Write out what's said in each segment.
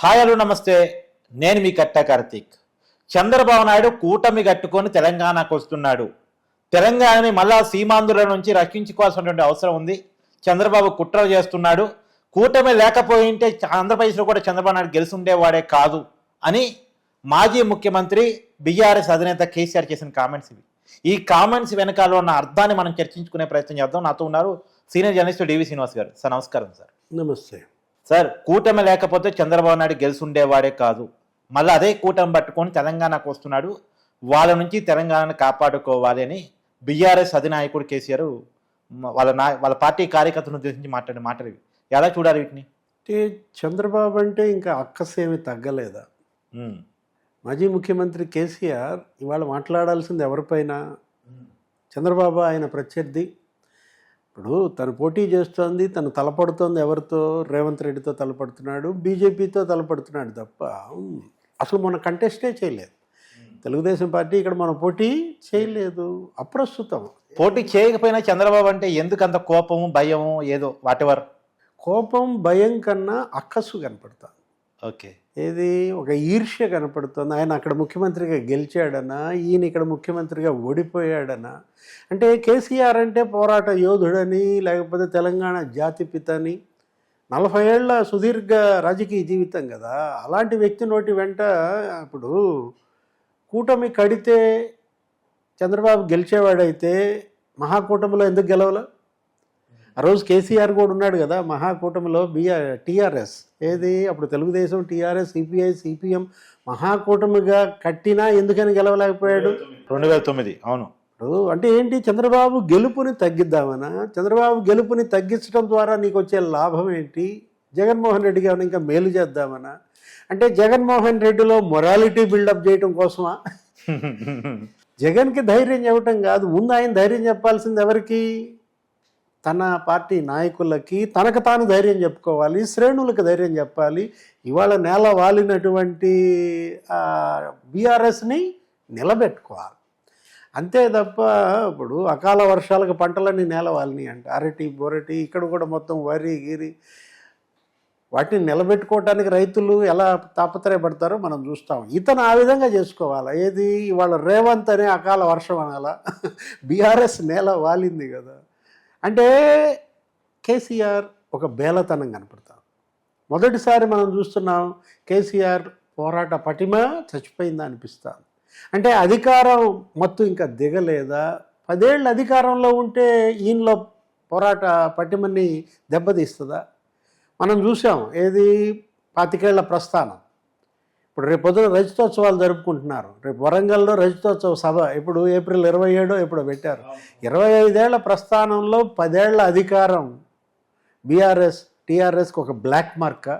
Hi hello నమస్తే. నేను మీ కట్ట కార్తీక్. చంద్రబాబు నాయుడు కూటమి కట్టుకొని తెలంగాణకు వస్తున్నాడు. తెలంగాణని మళ్ళా సీమాంధ్రుల నుంచి రక్షించుకోవాల్సినటువంటి అవసరం ఉంది. చంద్రబాబు కుట్రలు చేస్తున్నాడు. కూటమి లేకపోయింటే ఆంధ్రప్రదేశ్లో కూడా చంద్రబాబు నాయుడు గెలుసుండేవాడే కాదు అని మాజీ ముఖ్యమంత్రి బీఆర్ఎస్ అధినేత కేసీఆర్ చేసిన కామెంట్స్ ఇవి. ఈ కామెంట్స్ వెనకాల ఉన్న అర్థాన్ని మనం చర్చించుకునే ప్రయత్నం చేద్దాం. నాతో ఉన్నారు సీనియర్ జర్నలిస్ట్ డివి శ్రీనివాస్ గారు. సార్ నమస్కారం సార్. నమస్తే. సార్ కూటమి లేకపోతే చంద్రబాబు నాయుడు గెలిచి ఉండేవాడే కాదు. మళ్ళీ అదే కూటమి పట్టుకొని తెలంగాణకు వస్తున్నాడు. వాళ్ళ నుంచి తెలంగాణను కాపాడుకోవాలి అని బీఆర్ఎస్ అధినాయకుడు కేసీఆర్ వాళ్ళ నా వాళ్ళ పార్టీ కార్యకర్తలను ఉద్దేశించి మాట్లాడిన మాటలు ఎలా చూడాలి వీటిని? అంటే చంద్రబాబు అంటే ఇంకా అక్కసేమి తగ్గలేదా? మాజీ ముఖ్యమంత్రి కేసీఆర్ ఇవాళ మాట్లాడాల్సింది ఎవరిపైన? చంద్రబాబు ఆయన ప్రత్యర్థి. ఇప్పుడు తను పోటీ చేస్తోంది తను తలపడుతోంది ఎవరితో? రేవంత్ రెడ్డితో తలపడుతున్నాడు బీజేపీతో తలపడుతున్నాడు తప్ప అసలు మన కంటెస్టే చేయలేదు. తెలుగుదేశం పార్టీ ఇక్కడ మన పోటీ చేయలేదు అప్రస్తుతం. పోటీ చేయకపోయినా చంద్రబాబు అంటే ఎందుకు అంత కోపము భయము ఏదో వాటెవర్ కోపం భయం కన్నా అక్కసు కనపడుతుంది ఓకే. ఇది ఒక ఈర్ష్య కనపడుతుంది. ఆయన అక్కడ ముఖ్యమంత్రిగా గెలిచాడనా? ఈయన ఇక్కడ ముఖ్యమంత్రిగా ఓడిపోయాడనా? అంటే కేసీఆర్ అంటే పోరాట యోధుడని లేకపోతే తెలంగాణ జాతిపితని నలభై ఏళ్ళ సుదీర్ఘ రాజకీయ జీవితం కదా. అలాంటి వ్యక్తి నోటి వెంట ఇప్పుడు కూటమి కడితే చంద్రబాబు గెలిచేవాడైతే మహాకూటమిలో ఎందుకు గెలవలా? ఆ రోజు కేసీఆర్ కూడా ఉన్నాడు కదా మహాకూటమిలో బిఆర్ టీఆర్ఎస్. ఏది? అప్పుడు తెలుగుదేశం టీఆర్ఎస్ సిపిఐ సిపిఎం మహాకూటమిగా కట్టినా ఎందుకని గెలవలేకపోయాడు? రెండు వేల తొమ్మిది అవును. ఇప్పుడు అంటే ఏంటి? చంద్రబాబు గెలుపుని తగ్గిద్దామనా? చంద్రబాబు గెలుపుని తగ్గించడం ద్వారా నీకు వచ్చే లాభం ఏంటి? జగన్మోహన్ రెడ్డి గారిని ఇంకా మేలు చేద్దామనా? అంటే జగన్మోహన్ రెడ్డిలో మొరాలిటీ బిల్డప్ చేయడం కోసమా? జగన్కి ధైర్యం చెప్పటం కాదు. ముందు ఆయన ధైర్యం చెప్పాల్సింది ఎవరికి? తన పార్టీ నాయకులకి తనకు తాను ధైర్యం చెప్పుకోవాలి శ్రేణులకు ధైర్యం చెప్పాలి. ఇవాళ నేల వాలినటువంటి బీఆర్ఎస్ని నిలబెట్టుకోవాలి. అంతే తప్ప ఇప్పుడు అకాల వర్షాలకు పంటలన్నీ నేల వాలినాయి అంట. అరటి బొరటి ఇక్కడ కూడా మొత్తం వరి గిరి. వాటిని నిలబెట్టుకోవడానికి రైతులు ఎలా తాపత్రయపడతారో మనం చూస్తాం. ఇతను ఆ విధంగా చేసుకోవాలి? ఏది? ఇవాళ రేవంత్ అనే అకాల వర్షం అనాలా? బీఆర్ఎస్ నేల వాలింది కదా. అంటే కేసీఆర్ ఒక బేలతనం కనపడతాం. మొదటిసారి మనం చూస్తున్నాం కేసీఆర్ పోరాట పటిమ చచ్చిపోయిందా అనిపిస్తాం. అంటే అధికారం మత్తు ఇంకా దిగలేదా? పదేళ్ళు అధికారంలో ఉంటే ఈయనలో పోరాట పటిమని దెబ్బతీస్తుందా? మనం చూసాం ఏది పాతికేళ్ళ ప్రస్థానం. ఇప్పుడు రేపు పొద్దున రజతోత్సవాలు జరుపుకుంటున్నారు. రేపు వరంగల్లో రజతోత్సవ సభ. ఇప్పుడు ఏప్రిల్ ఇరవై ఏడో ఇప్పుడు పెట్టారు. ఇరవై ఐదేళ్ళ ప్రస్థానంలో పదేళ్ళ అధికారం. బీఆర్ఎస్ టీఆర్ఎస్కి ఒక బ్లాక్ మార్క్.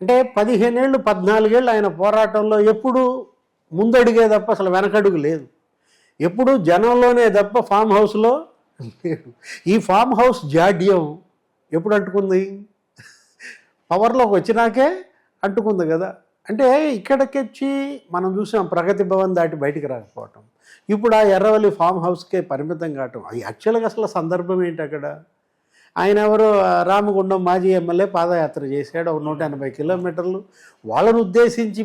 అంటే పదిహేనేళ్ళు పద్నాలుగేళ్ళు ఆయన పోరాటంలో ఎప్పుడు ముందడిగే తప్ప అసలు వెనకడుగు లేదు. ఎప్పుడు జనంలోనే తప్ప ఫామ్ హౌస్లో ఈ ఫామ్ హౌస్ జాడ్యం ఎప్పుడు అంటుకుంది? పవర్లోకి వచ్చినాకే అంటుకుంది కదా. అంటే ఇక్కడికి వచ్చి మనం చూసాం ప్రగతి భవన్ దాటి బయటికి రాకపోవటం. ఇప్పుడు ఆ ఎర్రవల్లి ఫామ్ హౌస్కే పరిమితం కావటం. అది యాక్చువల్గా అసలు సందర్భం ఏంటి అక్కడ? ఆయన ఎవరు రామగుండం మాజీ ఎమ్మెల్యే పాదయాత్ర చేశాడు ఒక నూట ఎనభై కిలోమీటర్లు. వాళ్ళను ఉద్దేశించి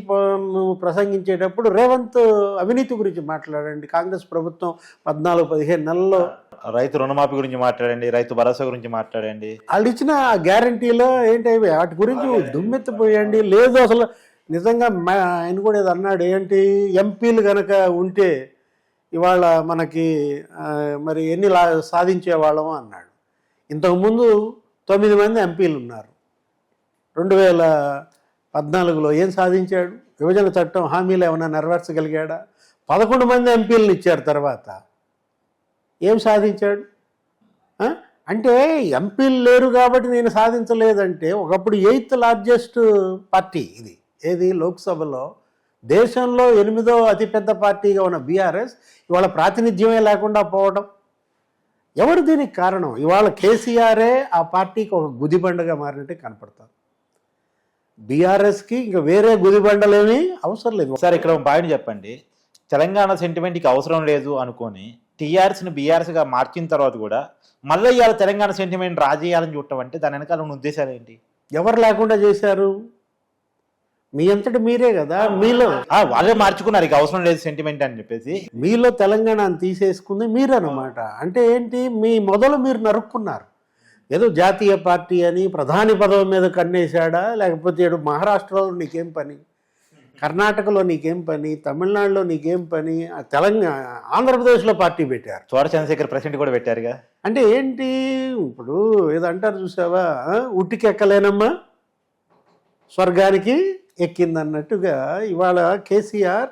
ప్రసంగించేటప్పుడు రేవంత్ అవినీతి గురించి మాట్లాడండి. కాంగ్రెస్ ప్రభుత్వం పద్నాలుగు పదిహేను నెలల్లో రైతు రుణమాఫీ గురించి మాట్లాడండి రైతు భరోసా గురించి మాట్లాడండి. వాళ్ళు ఇచ్చిన గ్యారంటీలో ఏంటి అవి? వాటి గురించి దుమ్మెత్తిపోయండి. లేదు అసలు నిజంగా మా- ఆయన కూడా ఏదో అన్నాడు ఏంటి ఎంపీలు కనుక ఉంటే ఇవాళ మనకి మరి ఎన్ని లా సాధించేవాళ్ళము అన్నాడు. ఇంతకుముందు తొమ్మిది మంది ఎంపీలు ఉన్నారు. రెండు వేల పద్నాలుగులో ఏం సాధించాడు? విభజన చట్టం హామీలు ఏమైనా నెరవేర్చగలిగాడా? పదకొండు మంది ఎంపీలను ఇచ్చారు తర్వాత. ఏం సాధించాడు? అంటే ఎంపీలు లేరు కాబట్టి నేను సాధించలేదంటే ఒకప్పుడు ఎయిత్ లార్జెస్ట్ పార్టీ ఇది. ఏది? లోక్సభలో దేశంలో ఎనిమిదో అతిపెద్ద పార్టీగా ఉన్న బీఆర్ఎస్ ఇవాళ ప్రాతినిధ్యమే లేకుండా పోవడం ఎవరు దీనికి కారణం? ఇవాళ కేసీఆరే ఆ పార్టీకి ఒక గుదిబండగా మారినట్టే కనపడతారు. బీఆర్ఎస్కి ఇంకా వేరే గుదిబండలేమీ అవసరం లేదు. సార్ ఇక్కడ పాయింట్ చెప్పండి. తెలంగాణ సెంటిమెంట్కి అవసరం లేదు అనుకొని టీఆర్ఎస్ని బీఆర్ఎస్గా మార్చిన తర్వాత కూడా మళ్ళీ ఇవాళ తెలంగాణ సెంటిమెంట్ రాజేయాలని చూడటం అంటే దాని వెనకాల ఉన్న ఉద్దేశాలు ఏంటి? ఎవరు లేకుండా చేశారు? మీ అంతటి మీరే కదా మీలో. వాళ్ళే మార్చుకున్నారు ఇక అవసరం లేదు సెంటిమెంట్ అని చెప్పేసి. మీలో తెలంగాణను తీసేసుకుంది మీరన్నమాట. అంటే ఏంటి మీ మొదలు మీరు నరుక్కున్నారు. ఏదో జాతీయ పార్టీ అని ప్రధాని పదవి మీద కన్నేశాడా లేకపోతే ఏడు మహారాష్ట్రలో నీకేం పని? కర్ణాటకలో నీకేం పని? తమిళనాడులో నీకేం పని? ఆ తెలంగాణ ఆంధ్రప్రదేశ్లో పార్టీ పెట్టారు. చోర చంద్రశేఖర్ ప్రెసిడెంట్ కూడా పెట్టారుగా? అంటే ఏంటి ఇప్పుడు ఏదో అంటారు చూసావా ఆ, ఉట్టికి ఎక్కలేనమ్మా స్వర్గానికి? ఎక్కిందన్నట్టుగా ఇవాళ కేసీఆర్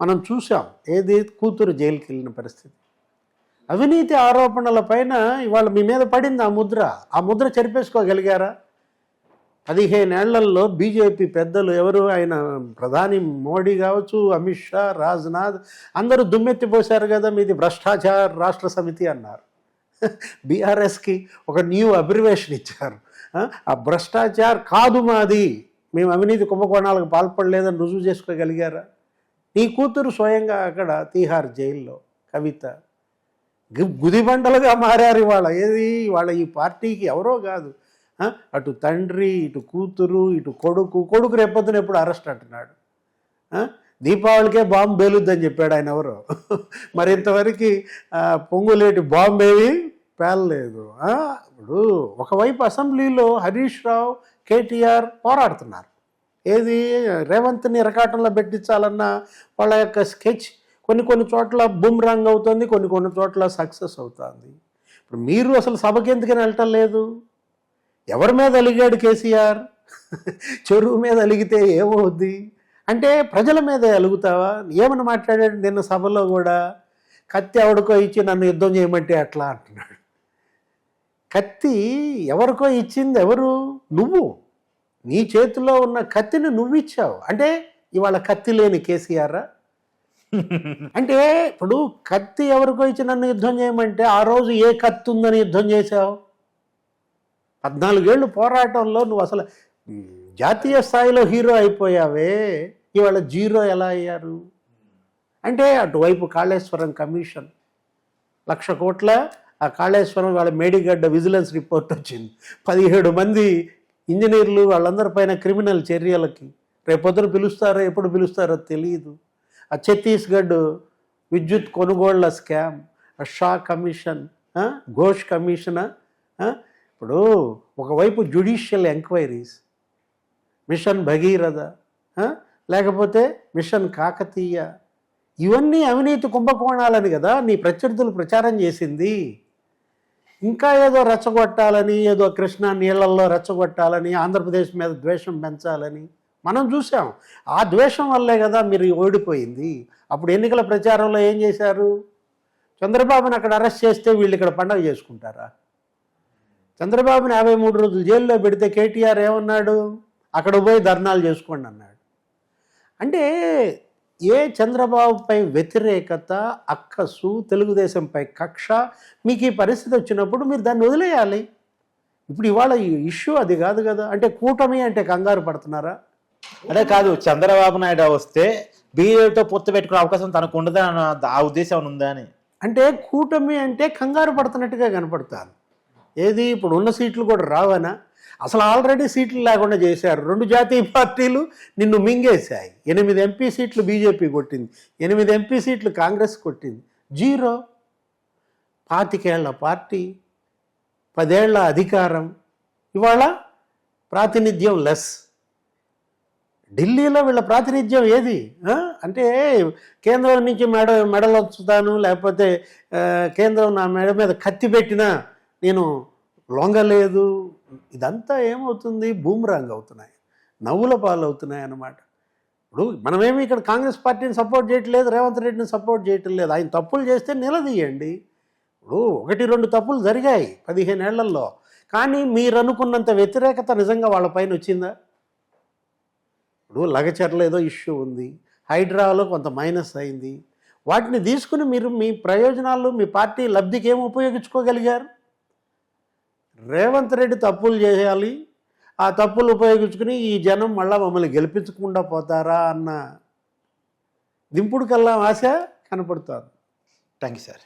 మనం చూసాం ఏది? కూతురు జైలుకి వెళ్ళిన పరిస్థితి. అవినీతి ఆరోపణల పైన ఇవాళ మీ మీద పడింది ఆ ముద్ర. ఆ ముద్ర చెరిపేసుకోగలిగారా? పదిహేనేళ్ళలో బీజేపీ పెద్దలు ఎవరు? ఆయన ప్రధాని మోడీ కావచ్చు అమిత్ షా రాజ్నాథ్ అందరూ దుమ్మెత్తిపోశారు కదా మీది భ్రష్టాచార రాష్ట్ర సమితి అన్నారు. బీఆర్ఎస్కి ఒక న్యూ అబ్రివేషన్ ఇచ్చారు. ఆ భ్రష్టాచార్ కాదు మాది. మేము అవినీతి కుంభకోణాలకు పాల్పడలేదని రుజువు చేసుకోగలిగారా? నీ కూతురు స్వయంగా అక్కడ తీహార్ జైల్లో. కవిత గుదిబండలుగా మారారు ఇవాళ. ఏది? ఇవాళ ఈ పార్టీకి ఎవరో కాదు. అటు తండ్రి ఇటు కూతురు ఇటు కొడుకు కొడుకు రేపొద్దున ఎప్పుడు అరెస్ట్ అంటున్నాడు. దీపావళికే బాంబు పేలుద్దని చెప్పాడు ఆయన ఎవరో. మరి ఇంతవరకు పొంగులేటి బాంబు ఏవి పేలలేదు ఇప్పుడు ఒకవైపు అసెంబ్లీలో హరీష్ రావు కేటీఆర్ పోరాడుతున్నారు. ఏది? రేవంత్ని రకాటంలో పెట్టించాలన్న వాళ్ళ యొక్క స్కెచ్ కొన్ని కొన్ని చోట్ల బుమ్రాంగ్ అవుతుంది కొన్ని కొన్ని చోట్ల సక్సెస్ అవుతుంది. ఇప్పుడు మీరు అసలు సభకి ఎందుకని వెళ్ళటం లేదు? ఎవరి మీద అలిగాడు కేసీఆర్? చెరువు మీద అలిగితే ఏమవుద్ది? అంటే ప్రజల మీద అలుగుతావా? ఏమని మాట్లాడాడు నిన్న సభలో కూడా? కత్తి ఎవడికో ఇచ్చి నన్ను యుద్ధం చేయమంటే అట్లా అంటున్నాడు? కత్తి ఎవరికో ఇచ్చింది ఎవరు? నువ్వు. నీ చేతిలో ఉన్న కత్తిని నువ్వు ఇచ్చావు అంటే ఇవాళ కత్తి లేని కేసీఆర్ అంటే ఇప్పుడు కత్తి ఎవరికో ఇచ్చి నన్ను యుద్ధం చేయమంటే ఆ రోజు ఏ కత్తి ఉందని యుద్ధం చేశావు? పద్నాలుగేళ్ళు పోరాటంలో నువ్వు అసలు జాతీయ స్థాయిలో హీరో అయిపోయావే. ఇవాళ జీరో ఎలా అయ్యారు? అంటే అటువైపు కాళేశ్వరం కమిషన్. లక్ష కోట్ల ఆ కాళేశ్వరం వాళ్ళ మేడిగడ్డ విజిలెన్స్ రిపోర్ట్ వచ్చింది. పదిహేడు మంది ఇంజనీర్లు వాళ్ళందరి పైన క్రిమినల్ చర్యలకి రేపొద్దున పిలుస్తారో ఎప్పుడు పిలుస్తారో తెలియదు ఆ ఛత్తీస్గఢ్ విద్యుత్ కొనుగోళ్ళ స్కామ్ ఆ షా కమిషన్ ఘోష్ కమిషన్ ఇప్పుడు ఒకవైపు జ్యుడిషియల్ ఎంక్వైరీస్ మిషన్ భగీరథ లేకపోతే మిషన్ కాకతీయ ఇవన్నీ అవినీతి కుంభకోణాలని కదా నీ ప్రత్యర్థులు ప్రచారం చేసింది. ఇంకా ఏదో రెచ్చగొట్టాలని ఏదో కృష్ణా నీళ్ళల్లో రెచ్చగొట్టాలని ఆంధ్రప్రదేశ్ మీద ద్వేషం పెంచాలని మనం చూసాం. ఆ ద్వేషం వల్లే కదా మీరు ఓడిపోయింది. అప్పుడు ఎన్నికల ప్రచారంలో ఏం చేశారు? చంద్రబాబుని అక్కడ అరెస్ట్ చేస్తే వీళ్ళు ఇక్కడ పండగ చేసుకుంటారా? చంద్రబాబుని యాభై మూడు రోజులు జైల్లో పెడితే కేటీఆర్ ఏమన్నాడు? అక్కడ పోయి ధర్నాలు చేసుకోండి అన్నాడు. అంటే ఏ చంద్రబాబుపై వ్యతిరేకత అక్కసు తెలుగుదేశంపై కక్ష మీకు ఈ పరిస్థితి వచ్చినప్పుడు మీరు దాన్ని వదిలేయాలి. ఇప్పుడు ఇవాళ ఇష్యూ అది కాదు కదా. అంటే కూటమి అంటే కంగారు పడుతున్నారా? అదే కాదు చంద్రబాబు నాయుడు వస్తే బీజేపీతో పొత్తు పెట్టుకునే అవకాశం తనకు ఉండదా అన్న ఆ ఉద్దేశం ఉందా అని. అంటే కూటమి అంటే కంగారు పడుతున్నట్టుగా కనపడతాను ఏది ఇప్పుడు ఉన్న సీట్లు కూడా రావనా? అసలు ఆల్రెడీ సీట్లు లేకుండా చేశారు. రెండు జాతీయ పార్టీలు నిన్ను మింగేశాయి. ఎనిమిది ఎంపీ సీట్లు బీజేపీ కొట్టింది. ఎనిమిది ఎంపీ సీట్లు కాంగ్రెస్ కొట్టింది. జీరో. పాతికేళ్ళ పార్టీ పదేళ్ళ అధికారం. ఇవాళ ప్రాతినిధ్యం లెస్. ఢిల్లీలో వీళ్ళ ప్రాతినిధ్యం ఏది? అంటే కేంద్రం నుంచి మెడ మెడలు వచ్చుతాను లేకపోతే కేంద్రం నా మెడ మీద కత్తి పెట్టినా నేను లొంగలేదు ఇదంతా ఏమవుతుంది? బూమ్రాంగ్ అవుతున్నాయి. నవ్వుల పాలు అవుతున్నాయి అన్నమాట. ఇప్పుడు మనమేమి ఇక్కడ కాంగ్రెస్ పార్టీని సపోర్ట్ చేయట్లేదు రేవంత్ రెడ్డిని సపోర్ట్ చేయటం లేదు. ఆయన తప్పులు చేస్తే నిలదీయండి. ఇప్పుడు ఒకటి రెండు తప్పులు జరిగాయి పదిహేను ఏళ్ళలో. కానీ మీరు అనుకున్నంత వ్యతిరేకత నిజంగా వాళ్ళ పైన వచ్చిందా? ఇప్పుడు లగచర్ల ఏదో ఇష్యూ ఉంది. హైడ్రాలో కొంత మైనస్ అయింది. వాటిని తీసుకుని మీరు మీ ప్రయోజనాలు మీ పార్టీ లబ్ధికి ఏమి ఉపయోగించుకోగలిగారు? రేవంత్ రెడ్డి తప్పులు చేయాలి ఆ తప్పులు ఉపయోగించుకుని ఈ జనం మళ్ళా మమ్మల్ని గెలిపించకుండా పోతారా అన్న దింపుడు కల్లా ఆశ కనపడుతుంది. Thank you sir.